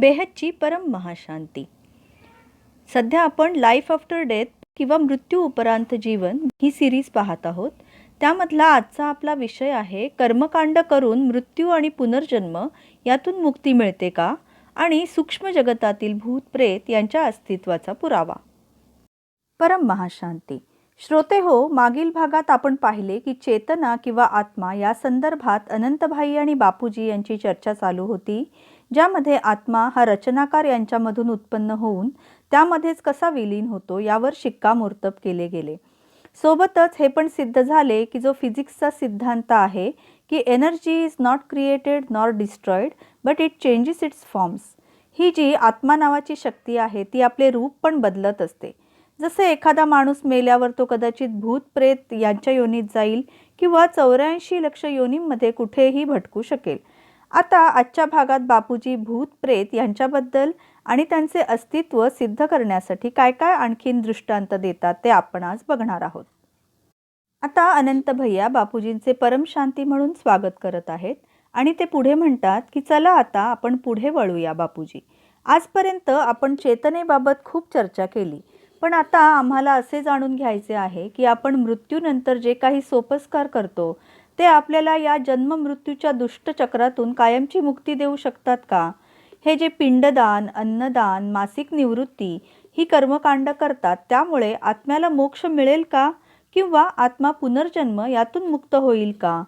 बेहदची परम महाशांती. सध्या आपण लाईफ आफ्टर डेथ किंवा मृत्यू उपरांत जीवन ही सिरीज पाहत आहोत. त्यामधला आजचा आपला विषय आहे कर्मकांड करून मृत्यू आणि पुनर्जन्म यातून मुक्ती मिळते का? आणि सूक्ष्म जगतातील भूत प्रेत यांच्या अस्तित्वाचा पुरावा. परम महाशांती. श्रोते हो मागील भागात आपण पाहिले की चेतना किंवा आत्मा या संदर्भात अनंतभाई आणि बापूजी यांची चर्चा चालू होती. ज्यामध्ये आत्मा हा रचनाकार यांच्यामधून उत्पन्न होऊन त्यामध्येच कसा विलीन होतो यावर शिक्कामोर्तब केले गेले. सोबतच हे पण सिद्ध झाले की जो फिजिक्सचा सिद्धांत आहे की energy is not created nor destroyed but it changes its forms. ही जी आत्मा नावाची शक्ती आहे ती आपले रूप पण बदलत असते. जसे एखादा माणूस मेल्यावर तो कदाचित भूत प्रेत यांच्या योनीत जाईल किंवा चौऱ्याऐंशी लक्ष योनींमध्ये कुठेही भटकू शकेल. आता आजच्या भागात बापूजी भूत प्रेत यांच्याबद्दल आणि त्यांचे अस्तित्व सिद्ध करण्यासाठी काय काय आणखीन दृष्टांत देतात ते आपण आज बघणार आहोत. आता अनंत भैया बापूजींचे परमशांती म्हणून स्वागत करत आहेत आणि ते पुढे म्हणतात की चला आता आपण पुढे वळूया बापूजी. आजपर्यंत आपण चेतनेबाबत खूप चर्चा केली पण आता आम्हाला असे जाणून घ्यायचे आहे की आपण मृत्यूनंतर जे काही सोपस्कार करतो ते आपल्याला या जन्म मृत्यूच्या दुष्टचक्रातून कायमची मुक्ती देऊ शकतात का? हे जे पिंडदान अन्नदान मासिक निवृत्ती ही कर्मकांड करतात त्यामुळे आत्म्याला मोक्ष मिळेल का? किंवा आत्मा पुनर्जन्म यातून मुक्त होईल का?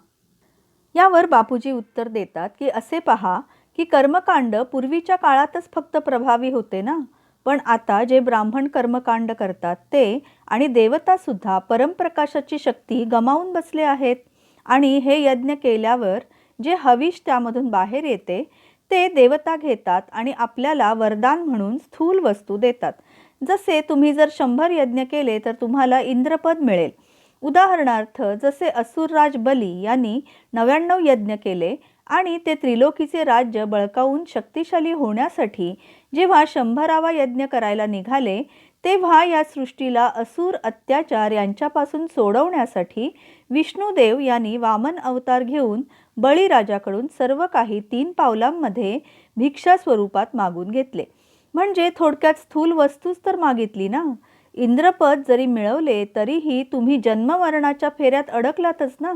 यावर बापूजी उत्तर देतात की असे पहा की कर्मकांड पूर्वीच्या काळातच फक्त प्रभावी होते ना? पण आता जे ब्राह्मण कर्मकांड करतात ते आणि देवतासुद्धा परमप्रकाशाची शक्ती गमावून बसले आहेत. आणि हे यज्ञ केल्यावर जे हविष त्यामधून बाहेर येते ते देवता घेतात आणि आपल्याला वरदान म्हणून स्थूल वस्तू देतात. जसे तुम्ही जर शंभर यज्ञ केले तर तुम्हाला इंद्रपद मिळेल. उदाहरणार्थ जसे असुरराज बली यांनी नव्याण्णव यज्ञ केले आणि ते त्रिलोकीचे राज्य बळकावून शक्तिशाली होण्यासाठी जेव्हा शंभरावा यज्ञ करायला निघाले तेव्हा या सृष्टीला असुर अत्याचार यांच्यापासून सोडवण्यासाठी विष्णुदेव यांनी वामन अवतार घेऊन बळीराजाकडून सर्व काही तीन पावलांमध्ये भिक्षा स्वरूपात मागून घेतले. म्हणजे थोडक्यात स्थूल वस्तूच तर मागितली ना? इंद्रपद जरी मिळवले तरीही तुम्ही जन्ममरणाच्या फेऱ्यात अडकलातच ना?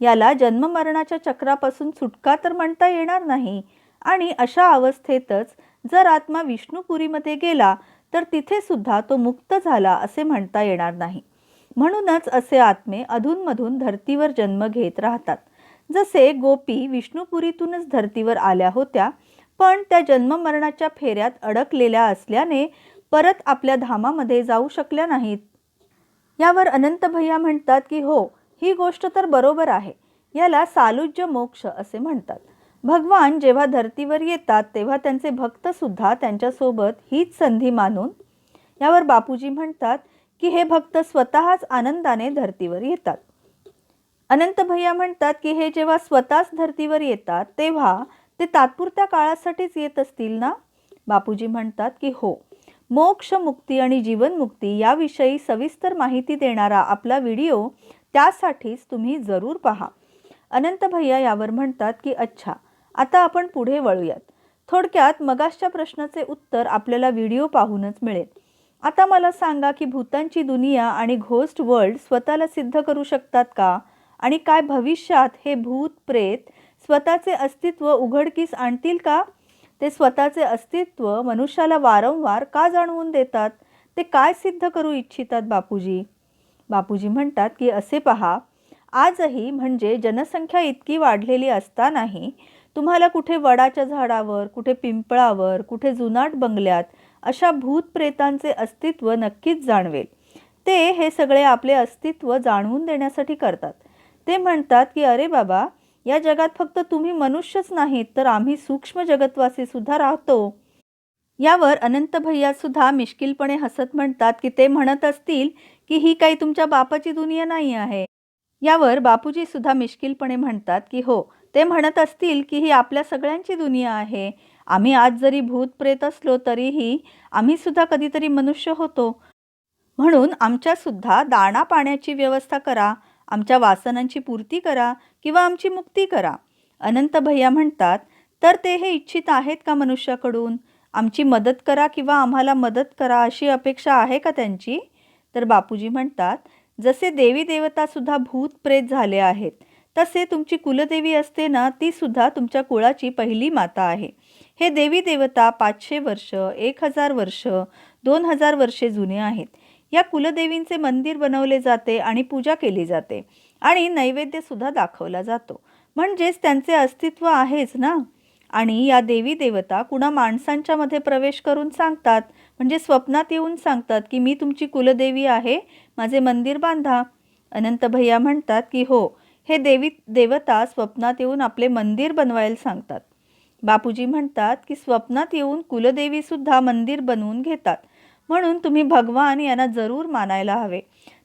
याला जन्ममरणाच्या चक्रापासून सुटका तर म्हणता येणार नाही. आणि अशा अवस्थेतच जर आत्मा विष्णुपुरीमध्ये गेला तर तिथे सुद्धा तो मुक्त झाला असे म्हणता येणार नाही. म्हणूनच असे आत्मे अधूनमधून धर्तीवर जन्म घेत राहतात. जसे गोपी विष्णुपुरीतूनच धर्तीवर आल्या होत्या पण त्या जन्ममरणाच्या फेऱ्यात अडकलेल्या असल्याने परत आपल्या धामामध्ये जाऊ शकल्या नाहीत. यावर अनंत भैया म्हणतात की हो ही गोष्ट तर बरोबर आहे. याला सालुज्य मोक्ष असे म्हणतात. भगवान जेव्हा धर्तीवर येतात तेव्हा त्यांचे भक्तसुद्धा त्यांच्यासोबत हीच संधी मानून यावर बापूजी म्हणतात की हे भक्त स्वतःच आनंदाने धर्तीवर येतात. अनंत भैया म्हणतात की हे जेव्हा स्वतःच धर्तीवर येतात तेव्हा ते तात्पुरत्या काळासाठीच येत असतील ना? बापूजी म्हणतात की हो. मोक्ष मुक्ती आणि जीवनमुक्ती याविषयी सविस्तर माहिती देणारा आपला व्हिडिओ त्यासाठीच तुम्ही जरूर पहा. अनंत भैया यावर म्हणतात की अच्छा आता आपण पुढे वळूयात. थोडक्यात मगाशच्या प्रश्नाचे उत्तर आपल्याला व्हिडिओ पाहूनच मिळेल. आता मला सांगा की भूतांची दुनिया आणि घोस्ट वर्ल्ड स्वतःला सिद्ध करू शकतात का? आणि काय भविष्यात हे भूत प्रेत स्वतःचे अस्तित्व उघडकीस आणतील का? ते स्वतःचे अस्तित्व मनुष्याला वारंवार का जाणवून देतात? ते काय सिद्ध करू इच्छितात बापूजी? बापूजी म्हणतात की असे पहा आजही म्हणजे जनसंख्या इतकी वाढलेली असतानाही तुम्हाला कुठे वडाच्या झाडावर कुठे पिंपळावर कुठे जुनाट बंगल्यात अशा भूतप्रेतांचे अस्तित्व नक्कीच जाणवेल. ते हे सगळे आपले अस्तित्व जाणवून देण्यासाठी करतात. ते म्हणतात की अरे बाबा या जगात फक्त तुम्ही मनुष्यच नाहीत तर आम्ही सूक्ष्म जगतवासी सुद्धा राहतो. यावर अनंत भैया सुद्धा मिश्किलपणे हसत म्हणतात की ते म्हणत असतील की ही काही तुमच्या बापाची दुनिया नाही आहे. यावर बापूजी सुद्धा मिश्किलपणे म्हणतात की हो ते म्हणत असतील की ही आपल्या सगळ्यांची दुनिया आहे. आम्ही आज जरी भूत प्रेत असलो तरीही आम्ही सुद्धा कधीतरी मनुष्य होतो. म्हणून आमच्यासुद्धा दाणा पाण्याची व्यवस्था करा आमच्या वासनांची पूर्ती करा किंवा आमची मुक्ती करा. अनंत भैया म्हणतात तर ते हे इच्छित आहेत का मनुष्याकडून? आमची मदत करा किंवा आम्हाला मदत करा अशी अपेक्षा आहे का त्यांची? तर बापूजी म्हणतात जसे देवी देवतासुद्धा भूत प्रेत झाले आहेत तसे तुमची कुलदेवी असते ना ती सुद्धा तुमच्या कुळाची पहिली माता आहे. हे देवी देवता पाचशे वर्ष एक हजार वर्ष दोन हजार वर्षे जुने आहेत. या कुलदेवींचे मंदिर बनवले जाते आणि पूजा केली जाते आणि नैवेद्यसुद्धा दाखवला जातो. म्हणजेच त्यांचे अस्तित्व आहेच ना? आणि या देवी देवता कुणा माणसांच्या मध्ये प्रवेश करून सांगतात म्हणजे स्वप्नात येऊन सांगतात की मी तुमची कुलदेवी आहे माझे मंदिर बांधा. अनंत भैया म्हणतात की हो हे देवी देवता स्वप्नात येऊन आपले मंदिर बनवायला सांगतात. बापूजी म्हणतात की स्वप्नात येऊन कुलदेवीसुद्धा मंदिर बनवून घेतात. म्हणून तुम्ही भगवान यांना जरूर मानायला हवे.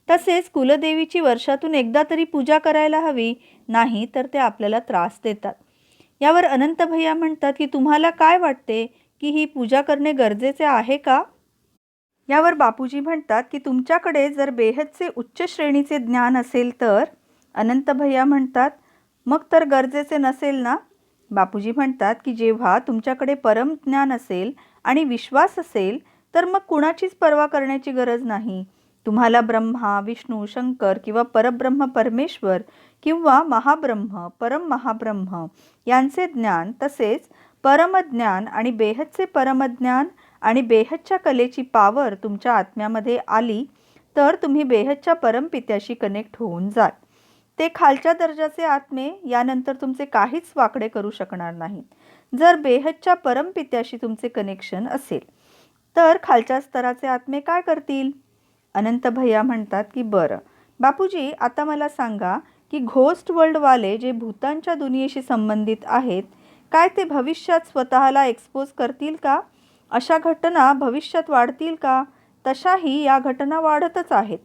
तसेच कुलदेवीची वर्षातून एकदा तरी पूजा करायला हवी नाही तर ते आपल्याला त्रास देतात. यावर अनंत भैया म्हणतात की तुम्हाला काय वाटते की ही पूजा करणे गरजेचे आहे का? यावर बापूजी म्हणतात की तुमच्याकडे जर बेहदचे उच्च श्रेणीचे ज्ञान असेल तर? अनंत भैया म्हणतात मग तर गरजेचे नसेल ना? बापूजी म्हणतात की जेव्हा तुमच्याकडे परम ज्ञान असेल आणि विश्वास असेल तर मग कुणाचीच पर्वा करण्याची गरज नाही. तुम्हाला ब्रह्मा विष्णू शंकर किंवा परब्रह्म परमेश्वर किंवा महाब्रह्म परम महाब्रह्म यांचे ज्ञान तसेच परमज्ञान आणि बेहदचे परमज्ञान आणि बेहदच्या कलेची पावर तुमच्या आत्म्यामध्ये आली तर तुम्ही बेहदच्या परमपित्याशी कनेक्ट होऊन जाल. ते खालच्या दर्जाचे आत्मे यानंतर तुमचे काहीच वाकडे करू शकणार नाहीत. जर बेहदच्या परमपित्याशी तुमचे कनेक्शन असेल तर खालच्या स्तराचे आत्मे काय करतील? अनंत भैया म्हणतात की बरं. बापूजी आता मला सांगा की घोस्ट वर्ल्डवाले जे भूतांच्या दुनियेशी संबंधित आहेत काय ते भविष्यात स्वतःला एक्सपोज करतील का? अशा घटना भविष्यात वाढतील का? तशाही या घटना वाढतच आहेत.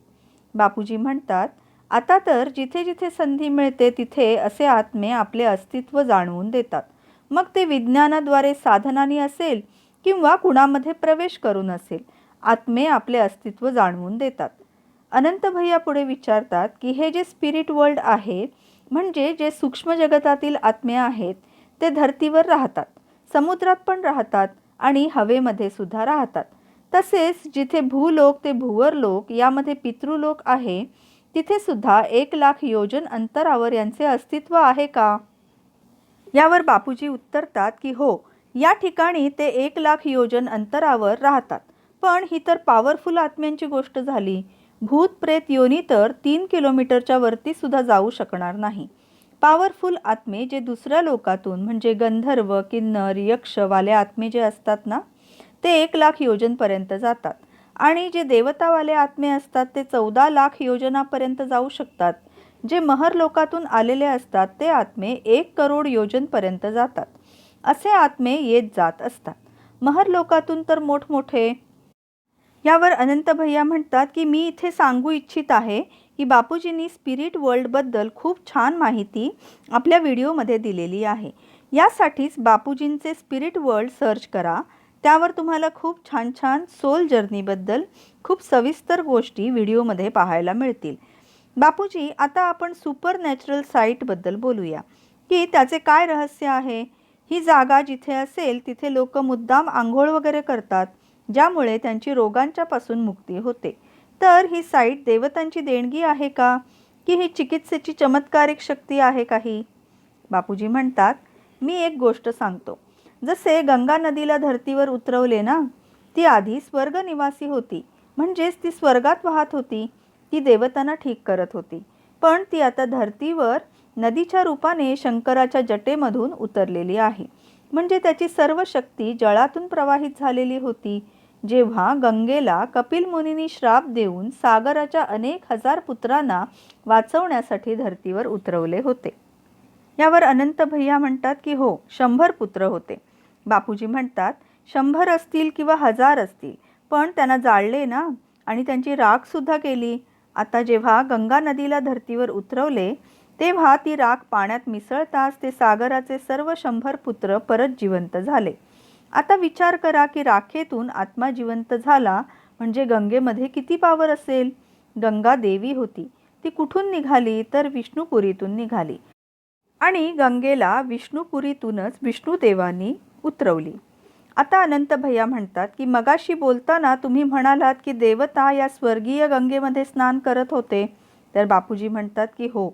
बापूजी म्हणतात आता तर जिथे जिथे संधी मिळते तिथे असे आत्मे आपले अस्तित्व जाणवून देतात. मग ते विज्ञानाद्वारे साधनाने असेल किंवा कुणामध्ये प्रवेश करून असेल आत्मे आपले अस्तित्व जाणवून देतात. अनंत भैया पुढे विचारतात की हे जे स्पिरिट वर्ल्ड आहे म्हणजे जे सूक्ष्म जगतातील आत्मे आहेत ते धर्तीवर राहतात समुद्रात पण राहतात आणि हवेमध्ये सुद्धा राहतात. तसेच जिथे भूलोक ते भूवर लोक यामध्ये पितृलोक आहे तिथे सुद्धा एक लाख योजन अंतरावर यांचे अस्तित्व आहे का? यावर बापूजी उत्तरतात की हो या ठिकाणी ते एक लाख योजन अंतरावर राहतात. पण ही तर पॉवरफुल आत्म्यांची गोष्ट झाली. भूत प्रेत योनी तर तीन किलोमीटरच्या वरती सुद्धा जाऊ शकणार नाही. पॉवरफुल आत्मे जे दुसऱ्या लोकातून म्हणजे गंधर्व किन्नर यक्ष वाले आत्मे जे असतात ना ते एक लाख योजनपर्यंत जातात. आणि जे देवतावाले आत्मे असतात ते चौदा लाख योजनापर्यंत जाऊ शकतात. जे महर लोकातून आलेले असतात ते आत्मे एक करोड योजनपर्यंत जातात. असे आत्मे येत जात असतात. महर लोकातून तर मोठमोठे. यावर अनंत भैया म्हणतात की मी इथे सांगू इच्छित आहे की बापूजींनी स्पिरिट वर्ल्डबद्दल खूप छान माहिती आपल्या व्हिडिओमध्ये दिलेली आहे. यासाठीच बापूजींचे स्पिरिट वर्ल्ड सर्च करा. त्यावर तुम्हाला खूप छान छान सोल जर्नीबद्दल खूप सविस्तर गोष्टी व्हिडिओमध्ये पाहायला मिळतील. बापूजी आता आपण सुपर नॅचरल साईटबद्दल बोलूया. की त्याचे काय रहस्य आहे? ही जागा जिथे असेल तिथे लोक मुद्दाम आंघोळ वगैरे करतात ज्यामुळे त्यांची रोगांच्यापासून मुक्ती होते. तर ही साईट देवतांची देणगी आहे का? की ही चिकित्सेची चमत्कारिक शक्ती आहे काही? बापूजी म्हणतात मी एक गोष्ट सांगतो. जसे गंगा नदीला धरतीवर उतरवले ना ती आधी स्वर्गनिवासी होती. म्हणजेच ती स्वर्गात वाहत होती. ती देवतांना ठीक करत होती. पण ती आता धरतीवर नदीच्या रूपाने शंकराच्या जटेमधून उतरलेली आहे. म्हणजे त्याची सर्व शक्ती जळातून प्रवाहित झालेली होती. जेव्हा गंगेला कपिल मुनीनी श्राप देऊन सागराच्या अनेक हजार पुत्रांना वाचवण्यासाठी धरतीवर उतरवले होते. यावर अनंत भैया म्हणतात की हो शंभर पुत्र होते. बापूजी म्हणतात शंभर असतील किंवा हजार असतील पण त्यांना जाळले ना आणि त्यांची राखसुद्धा केली. आता जेव्हा गंगा नदीला धर्तीवर उतरवले तेव्हा ती राख पाण्यात मिसळताच ते सागराचे सर्व शंभर पुत्र परत जिवंत झाले. आता विचार करा की राखेतून आत्मा जिवंत झाला म्हणजे गंगेमध्ये किती पावर असेल? गंगा देवी होती. ती कुठून निघाली? तर विष्णुपुरीतून निघाली. आणि गंगेला विष्णुपुरीतूनच विष्णुदेवांनी उतरवली. आता अनंत भैया म्हणतात की मगाशी बोलताना तुम्ही म्हणालात की देवता या स्वर्गीय गंगेमध्ये स्नान करत होते. तर बापूजी म्हणतात की हो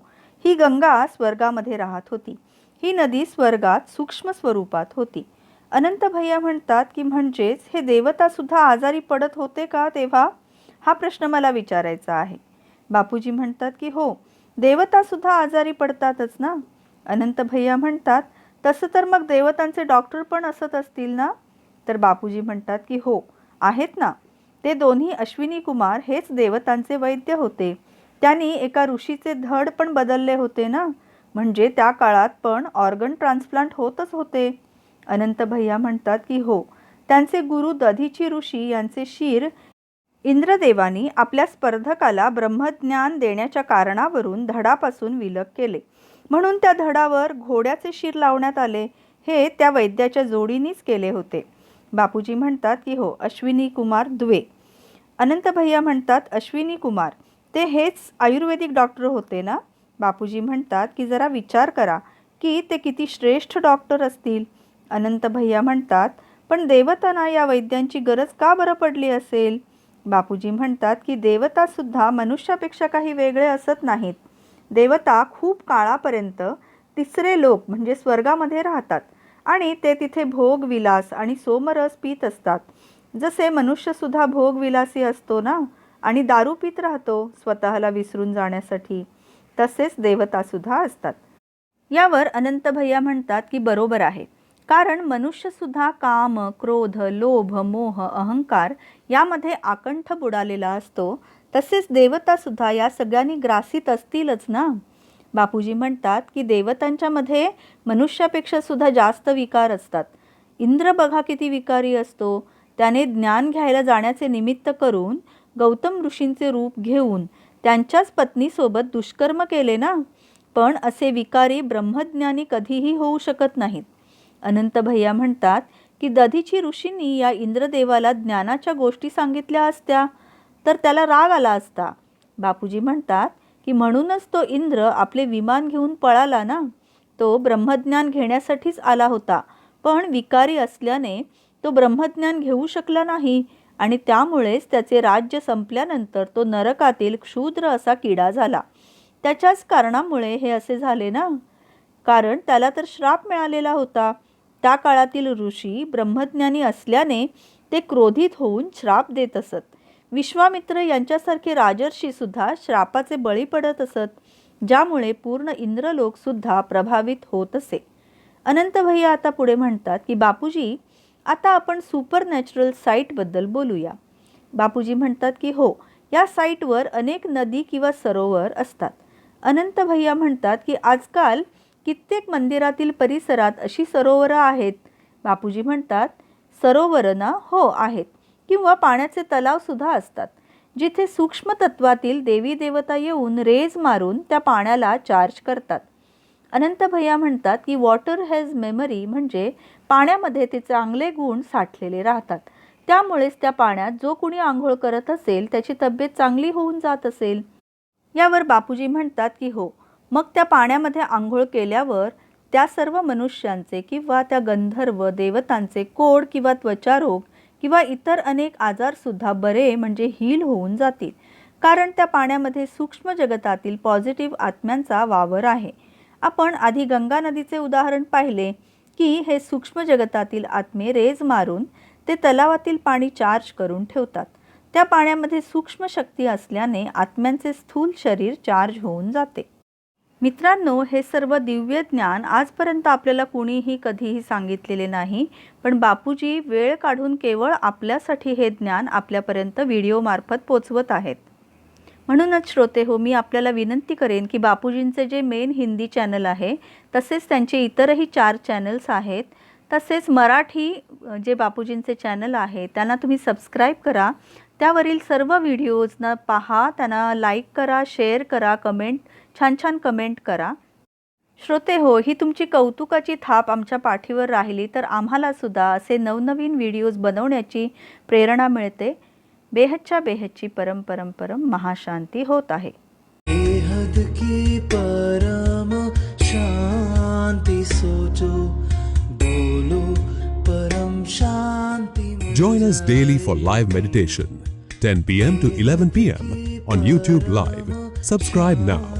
ही गंगा स्वर्गामध्ये राहत होती. ही नदी स्वर्गात सूक्ष्म स्वरूपात होती. अनंत भैया म्हणतात की म्हणजेच हे देवता सुद्धा आजारी पडत होते का तेव्हा? हा प्रश्न मला विचारायचा आहे. बापूजी म्हणतात की हो देवता सुद्धा आजारी पडतातच ना? अनंत भैया म्हणतात तसं तर मग देवतांचे डॉक्टर पण असत असतील ना? तर बापूजी म्हणतात की हो आहेत ना. ते दोन्ही अश्विनी कुमार हेच देवतांचे वैद्य होते. त्यांनी एका ऋषीचे धड पण बदलले होते ना? म्हणजे त्या काळात पण ऑर्गन ट्रान्सप्लांट होतच होते. अनंत भैया म्हणतात की हो त्यांचे गुरु दधीची ऋषी यांचे शिर इंद्रदेवानी आपल्या स्पर्धकाला ब्रह्मज्ञान देण्याच्या कारणावरून धडापासून विलग केले. म्हणून त्या धडावर घोड्याचे शिर लावण्यात आले. हे त्या वैद्याच्या जोडीनीच केले होते. बापूजी म्हणतात की हो अश्विनी कुमार दुवे. अनंत भैया म्हणतात अश्विनी कुमार. ते हेच आयुर्वेदिक डॉक्टर होते ना? बापूजी म्हणतात की जरा विचार करा की ते किती श्रेष्ठ डॉक्टर असतील. अनंत भैया म्हणतात पण देवतांना या वैद्यांची गरज का बरं पडली असेल? बापूजी म्हणतात की देवतासुद्धा मनुष्यापेक्षा काही वेगळे असत नाहीत. देवता खूप काळापर्यंत तिसरे लोक म्हणजे स्वर्गामध्ये राहतात. आणि ते तिथे भोग विलास आणि सोमरस पीत असतात. जसे मनुष्यसुद्धा भोगविलासी असतो ना? आणि दारू पीत राहतो स्वतःला विसरून जाण्यासाठी. तसेच देवतासुद्धा असतात. यावर अनंत भैया म्हणतात की बरोबर आहे. कारण मनुष्यसुद्धा काम क्रोध लोभ मोह अहंकार यामध्ये आकंठ बुडालेला असतो. तसेच देवतासुद्धा या सगळ्यांनी ग्रासित असतीलच ना? बापूजी म्हणतात की देवतांच्यामध्ये मनुष्यापेक्षा सुद्धा जास्त विकार असतात. इंद्र बघा किती विकारी असतो. त्याने ज्ञान घ्यायला जाण्याचे निमित्त करून गौतम ऋषींचे रूप घेऊन त्यांच्याच पत्नीसोबत दुष्कर्म केले ना? पण असे विकारी ब्रह्मज्ञानी कधीही होऊ शकत नाहीत. अनंत भैया म्हणतात की दधीची ऋषींनी या इंद्रदेवाला ज्ञानाच्या गोष्टी सांगितल्या असत्या. तर त्याला राग आला असता. बापूजी म्हणतात की म्हणूनच तो इंद्र आपले विमान घेऊन पळाला ना. तो ब्रह्मज्ञान घेण्यासाठीच आला होता. पण विकारी असल्याने तो ब्रह्मज्ञान घेऊ शकला नाही आणि त्यामुळेच त्याचे राज्य संपल्यानंतर तो नरकातील क्षुद्र असा किडा झाला. त्याच्याच कारणामुळे हे असे झाले ना. कारण त्याला तर श्राप मिळालेला होता. त्या काळातील ऋषी ब्रह्मज्ञानी असल्याने ते क्रोधित होऊन श्राप देत असत. विश्वामित्र यांच्यासारखे राजर्षीसुद्धा श्रापाचे बळी पडत असत ज्यामुळे पूर्ण इंद्रलोकसुद्धा प्रभावित होत असे. अनंत भैया आता पुढे म्हणतात की बापूजी आता आपण सुपर नॅचरल साईटबद्दल बोलूया. बापूजी म्हणतात की हो या साईटवर अनेक नदी किंवा सरोवर असतात. अनंत भैया म्हणतात की आजकाल कित्येक मंदिरातील परिसरात अशी सरोवरं आहेत. बापूजी म्हणतात सरोवरं ना? हो आहेत. किंवा पाण्याचे तलावसुद्धा असतात. जिथे सूक्ष्म तत्वातील देवी देवता येऊन रेज मारून त्या पाण्याला चार्ज करतात. अनंत भैया म्हणतात की वॉटर हॅज मेमरी म्हणजे पाण्यामध्ये ते चांगले गुण साठलेले राहतात. त्यामुळेच त्या पाण्यात जो कुणी आंघोळ करत असेल त्याची तब्येत चांगली होऊन जात असेल. यावर बापूजी म्हणतात की हो मग त्या पाण्यामध्ये आंघोळ केल्यावर त्या सर्व मनुष्यांचे किंवा त्या गंधर्व देवतांचे कोड किंवा त्वचारोग किंवा इतर अनेक आजारसुद्धा बरे म्हणजे हील होऊन जातील. कारण त्या पाण्यामध्ये सूक्ष्म जगतातील पॉझिटिव्ह आत्म्यांचा वावर आहे. आपण आधी गंगा नदीचे उदाहरण पाहिले की हे सूक्ष्म जगतातील आत्मे रेज मारून ते तलावातील पाणी चार्ज करून ठेवतात. त्या पाण्यामध्ये सूक्ष्म शक्ती असल्याने आत्म्यांचे स्थूल शरीर चार्ज होऊन जाते. मित्रांनो हे सर्व दिव्य ज्ञान आजपर्यंत आपल्याला कुणीही कधीही सांगितलेले नाही पण बापूजी वेळ काढून केवळ आपल्यासाठी हे ज्ञान आपल्यापर्यंत व्हिडिओमार्फत पोचवत आहेत. म्हणूनच श्रोते हो मी आपल्याला विनंती करेन की बापूजींचे जे मेन हिंदी चॅनल आहे तसेच त्यांचे इतरही चार चॅनल्स आहेत तसेच मराठी जे बापूजींचे चॅनल आहे त्यांना तुम्ही सबस्क्राईब करा. त्यावरील सर्व व्हिडिओजना पहा त्यांना लाईक करा शेअर करा कमेंट छान छान कमेंट करा श्रोते हो ही तुमची कौतुकाची थाप आमच्या पाठीवर राहिली तर आम्हाला सुद्धा असे नवनवीन व्हिडिओज बनवण्याची प्रेरणा मिळते बेहदच्या बेहदची परम परम परम महाशांती होत आहे बेहद की परम शांति शांति सोचो बोलो परम शांति Join us daily for live meditation, 10 p.m. to 11 p.m. on YouTube Live. Subscribe now.